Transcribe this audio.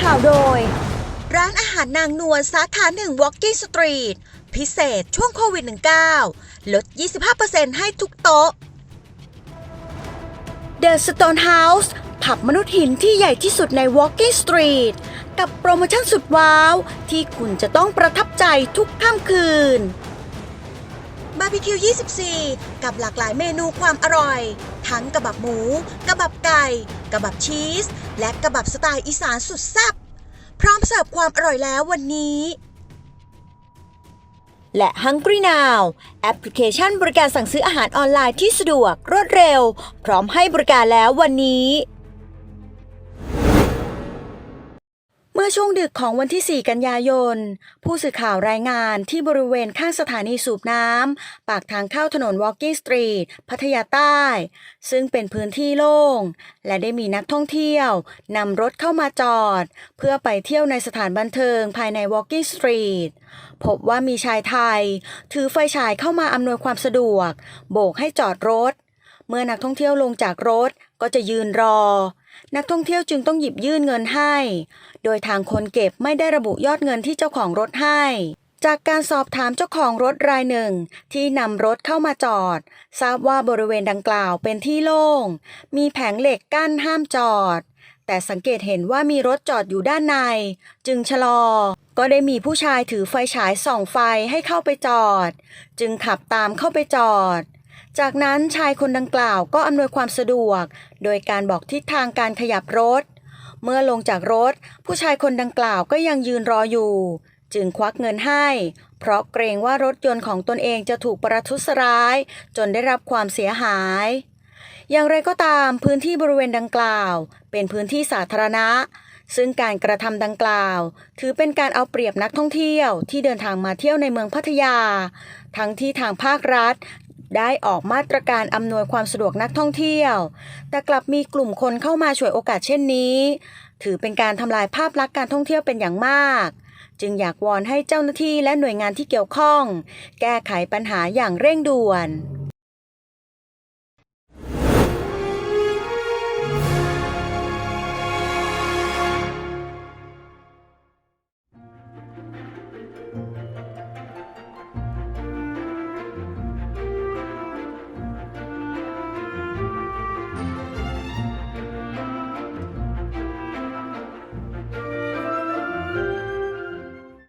ข่าวโดย ร้านอาหารนางนวลสาขาหนึ่ง Walking Street พิเศษช่วงโควิด -19 ลด 25%ให้ทุกโต๊ะ The Stone House ผับมนุษย์หินที่ใหญ่ที่สุดใน Walking Street กับโปรโมชั่นสุดว้าว ที่คุณจะต้องประทับใจทุกค่ำคืนบาร์บีคิว 24 กับหลากหลายเมนูความอร่อย ทั้งกระบับหมู กระบับไก่ กระบับชีส และกระบับสไตล์อีสานสุดแซ่บพร้อมเสิร์ฟความอร่อยแล้ววันนี้ และ Hungry Now แอปพลิเคชันบริการสั่งซื้ออาหารออนไลน์ที่สะดวกรวดเร็ว พร้อมให้บริการแล้ววันนี้ มื่อช่วงดึกของวันที่ 4 กันยายน ผู้สื่อข่าวรายงานที่บริเวณข้างสถานีสูบน้ำ ปากทางเข้าถนน Walking Street พัทยาใต้ ซึ่งเป็นพื้นที่โล่ง และได้มีนักท่องเที่ยวนำรถเข้ามาจอด เพื่อไปเที่ยวในสถานบันเทิงภายใน Walking Street พบว่ามีชายไทย ถือไฟฉายเข้ามาอำนวยความสะดวก โบกให้จอดรถ เมื่อนักท่องเที่ยวลงจากรถก็จะยืนรอ นักท่องเที่ยวจึงต้องหยิบยื่นเงินให้ โดยทางคนเก็บไม่ได้ระบุยอดเงินที่เจ้าของรถให้ จากการสอบถามเจ้าของรถรายหนึ่ง ที่นำรถเข้ามาจอด ทราบว่าบริเวณดังกล่าวเป็นที่โล่ง มีแผงเหล็กกั้นห้ามจอด แต่สังเกตเห็นว่ามีรถจอดอยู่ด้านใน จึงชะลอ ก็ได้มีผู้ชายถือไฟฉายส่องไฟให้เข้าไปจอด จึงขับตามเข้าไปจอด จากนั้นชายคนดังกล่าวก็อำนวยความสะดวก โดยการบอกทิศทางการขยับรถ เมื่อลงจากรถ ผู้ชายคนดังกล่าวก็ยังยืนรออยู่ จึงควักเงินให้ เพราะเกรงว่ารถยนต์ของตนเองจะถูกประทุษร้าย จนได้รับความเสียหาย อย่างไรก็ตามพื้นที่บริเวณดังกล่าว เป็นพื้นที่สาธารณะ ซึ่งการกระทำดังกล่าว ถือเป็นการเอาเปรียบนักท่องเที่ยวที่เดินทางมาเที่ยวในเมืองพัทยา ทั้งที่ทางภาครัฐ ได้ออกมาตรการอำนวยความสะดวกนักท่องเที่ยว แต่กลับมีกลุ่มคนเข้ามาฉวยโอกาสเช่นนี้ ถือเป็นการทำลายภาพลักษณ์การท่องเที่ยวเป็นอย่างมาก จึงอยากวอนให้เจ้าหน้าที่และหน่วยงานที่เกี่ยวข้อง แก้ไขปัญหาอย่างเร่งด่วน